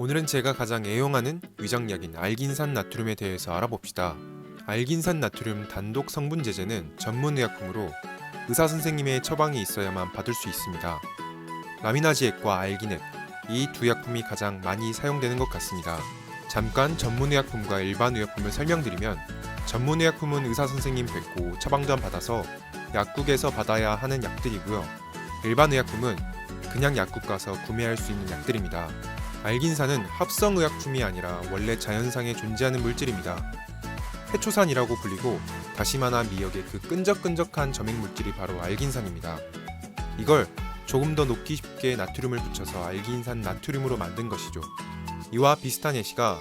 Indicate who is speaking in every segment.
Speaker 1: 오늘은 제가 가장 애용하는 위장약인 알긴산 나트륨에 대해서 알아봅시다. 알긴산 나트륨 단독 성분 제제는 전문 의약품으로 의사 선생님의 처방이 있어야만 받을 수 있습니다. 라미나지액과 알기넷 이두 약품이 가장 많이 사용되는 것 같습니다. 잠깐 전문 의약품과 일반 의약품을 설명드리면 전문 의약품은 의사 선생님 뵙고 처방전 받아서 약국에서 받아야 하는 약들이고요. 일반 의약품은 그냥 약국 가서 구매할 수 있는 약들입니다. 알긴산은 합성 의약품이 아니라 원래 자연상에 존재하는 물질입니다. 해초산이라고 불리고 다시마나 미역의 그 끈적끈적한 점액 물질이 바로 알긴산입니다. 이걸 조금 더 녹기 쉽게 나트륨을 붙여서 알긴산 나트륨으로 만든 것이죠. 이와 비슷한 예시가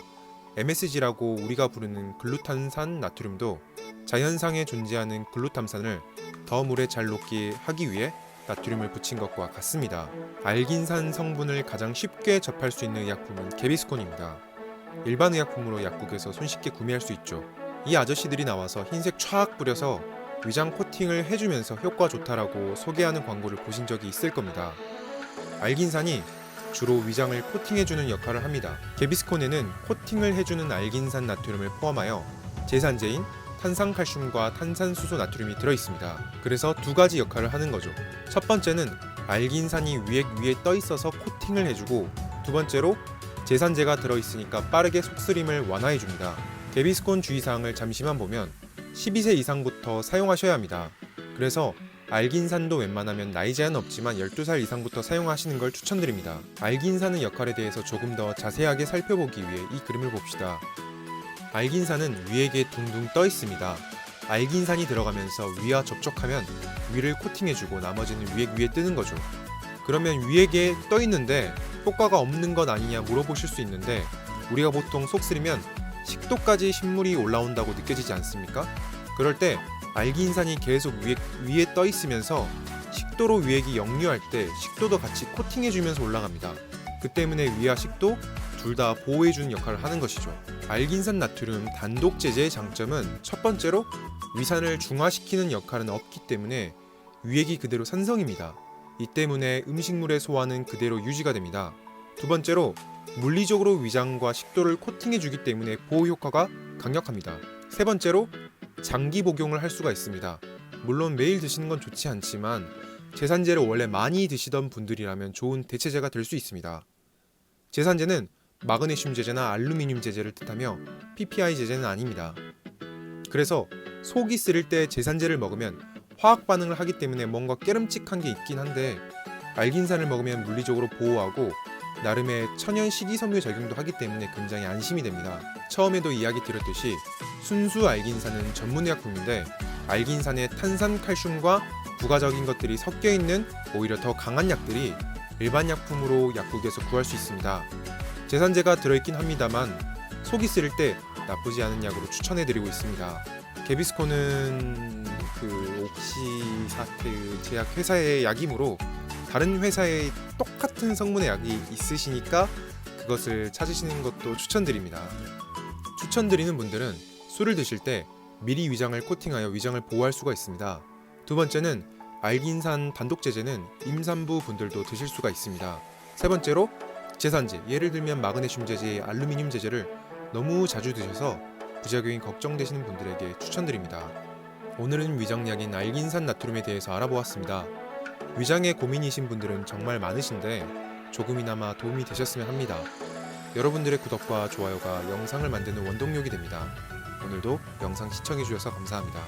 Speaker 1: MSG라고 우리가 부르는 글루탄산 나트륨도 자연상에 존재하는 글루탐산을 더 물에 잘 녹게 하기 위해 나트륨을 붙인 것과 같습니다. 알긴산 성분을 가장 쉽게 접할 수 있는 의약품은 개비스콘입니다. 일반 의약품으로 약국에서 손쉽게 구매할 수 있죠. 이 아저씨들이 나와서 흰색 촥 뿌려서 위장 코팅을 해주면서 효과 좋다라고 소개하는 광고를 보신 적이 있을 겁니다. 알긴산이 주로 위장을 코팅해주는 역할을 합니다. 개비스콘에는 코팅을 해주는 알긴산 나트륨을 포함하여 제산제인 탄산칼슘과 탄산수소 나트륨이 들어있습니다. 그래서 두 가지 역할을 하는 거죠. 첫 번째는 알긴산이 위액 위에 떠 있어서 코팅을 해주고 두 번째로 제산제가 들어있으니까 빠르게 속쓰림을 완화해줍니다. 개비스콘 주의사항을 잠시만 보면 12세 이상부터 사용하셔야 합니다. 그래서 알긴산도 웬만하면 나이 제한 없지만 12살 이상부터 사용하시는 걸 추천드립니다. 알긴산의 역할에 대해서 조금 더 자세하게 살펴보기 위해 이 그림을 봅시다. 알긴산은 위액에 둥둥 떠 있습니다. 알긴산이 들어가면서 위와 접촉하면 위를 코팅해주고 나머지는 위액 위에 뜨는 거죠. 그러면 위액에 떠 있는데 효과가 없는 것 아니냐 물어보실 수 있는데 우리가 보통 속 쓰리면 식도까지 신물이 올라온다고 느껴지지 않습니까? 그럴 때 알긴산이 계속 위에, 위에 떠 있으면서 식도로 위액이 역류할 때 식도도 같이 코팅해주면서 올라갑니다. 그 때문에 위와 식도 둘 다 보호해주는 역할을 하는 것이죠. 알긴산 나트륨 단독 제제의 장점은 첫 번째로 위산을 중화시키는 역할은 없기 때문에 위액이 그대로 산성입니다. 이 때문에 음식물의 소화는 그대로 유지가 됩니다. 두 번째로 물리적으로 위장과 식도를 코팅해주기 때문에 보호 효과가 강력합니다. 세 번째로 장기 복용을 할 수가 있습니다. 물론 매일 드시는 건 좋지 않지만 제산제를 원래 많이 드시던 분들이라면 좋은 대체제가 될 수 있습니다. 제산제는 마그네슘 제제나 알루미늄 제제를 뜻하며 PPI 제제는 아닙니다. 그래서 속이 쓰릴 때 제산제를 먹으면 화학 반응을 하기 때문에 뭔가 깨름칙한 게 있긴 한데 알긴산을 먹으면 물리적으로 보호하고 나름의 천연 식이섬유 작용도 하기 때문에 굉장히 안심이 됩니다. 처음에도 이야기 드렸듯이 순수 알긴산은 전문의약품인데 알긴산에 탄산 칼슘과 부가적인 것들이 섞여 있는 오히려 더 강한 약들이 일반 약품으로 약국에서 구할 수 있습니다. 제산제가 들어있긴 합니다만 속이 쓰릴 때 나쁘지 않은 약으로 추천해드리고 있습니다. 개비스코는 그 옥시 사태 제약 회사의 약이므로 다른 회사의 똑같은 성분의 약이 있으시니까 그것을 찾으시는 것도 추천드립니다. 추천드리는 분들은 술을 드실 때 미리 위장을 코팅하여 위장을 보호할 수가 있습니다. 두 번째는 알긴산 단독 제제는 임산부 분들도 드실 수가 있습니다. 세 번째로 제산제, 예를 들면 마그네슘 제제, 알루미늄 제제를 너무 자주 드셔서 부작용이 걱정되시는 분들에게 추천드립니다. 오늘은 위장약인 알긴산 나트륨에 대해서 알아보았습니다. 위장에 고민이신 분들은 정말 많으신데 조금이나마 도움이 되셨으면 합니다. 여러분들의 구독과 좋아요가 영상을 만드는 원동력이 됩니다. 오늘도 영상 시청해주셔서 감사합니다.